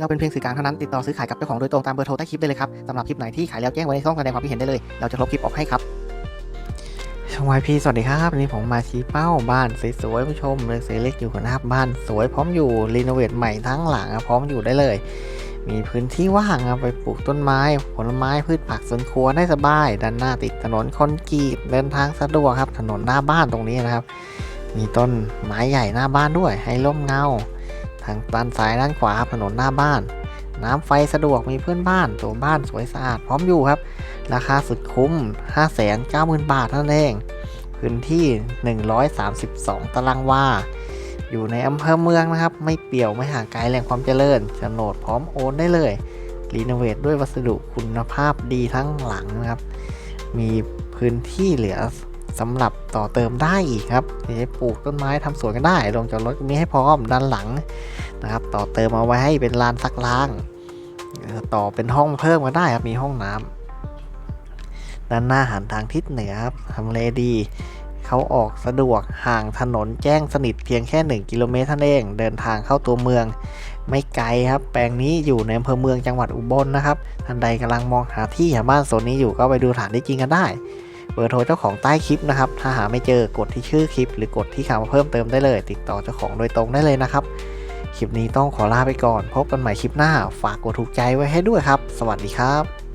เราเป็นเพียงสื่อกลางเท่านั้นติดต่อซื้อขายกับเจ้าของโดยตรงตามเบอร์โทรใต้คลิปได้เลยครับสำหรับคลิปไหนที่ขายแล้วแจ้งไว้ในช่องแสดงความคิดเห็นได้เลย เราจะลบคลิปออกให้ครับช่องวายพีสวัสดีครับวันนี้ผมมาชี้เป้าบ้านสวยๆผู้ชมเลยเซเล็กอยู่นะครับบ้านสวยพร้อมอยู่รีโนเวทใหม่ทั้งหลังพร้อมอยู่ได้เลย มีพื้นที่ว่างเอาไปปลูกต้นไม้ ผลไม้พืชผักสวนครัวได้สบาย ด้านหน้าติดถนนคอนกรีตเดินทางสะดวกครับ ถนนหน้าบ้านตรงนี้นะครับ มีต้นไม้ใหญ่หน้าบ้านด้วยให้ร่มเงา ทางด้านซ้ายด้านขวาถนนหน้าบ้าน น้ำไฟสะดวกมีเพื่อนบ้านตัวบ้านสวยสะอาดพร้อมอยู่ครับ ราคาสุดคุ้ม 590,000 บาทเท่านั้นเองพื้นที่ 132 ตารางวา อยู่ในอำเภอเมืองนะครับ ไม่เปี่ยวไม่ห่างไกลแหล่งความเจริญโฉนดพร้อมโอนได้เลย รีโนเวทด้วยวัสดุคุณภาพดีทั้งหลังนะครับ มีพื้นที่เหลือสำหรับต่อเติมได้อีกครับจะปลูกต้นไม้ทำสวนกันได้ลงจอดรถมีให้พร้อมด้านหลัง นะครับ ต่อเติมเอาไว้ให้เป็นลานซักล้าง ต่อเป็นห้องเพิ่มก็ได้ครับ มีห้องน้ำด้านหน้าหันทางทิศเหนือครับทำเลดีเขาออกสะดวกห่างถนนแจ้งสนิทเพียงแค่ 1 กิโลเมตรเท่านั้นเอง เดินทางเข้าตัวเมือง ไม่ไกลครับ แปลงนี้อยู่ในอำเภอเมืองจังหวัดอุบลนะครับ ท่านใดกำลังมองหาที่หาบ้านโซนนี้อยู่ก็ไปดูฐานที่จริงกันได้ เบอร์โทรเจ้าของใต้คลิปนะครับ ถ้าหาไม่เจอกดที่ชื่อคลิป หรือกดที่คำว่าเพิ่มเติมได้เลย ติดต่อเจ้าของโดยตรงได้เลยนะครับ คลิปนี้ต้องขอลาไปก่อน พบกันใหม่คลิปหน้า ฝากกดถูกใจไว้ให้ด้วยครับ สวัสดีครับ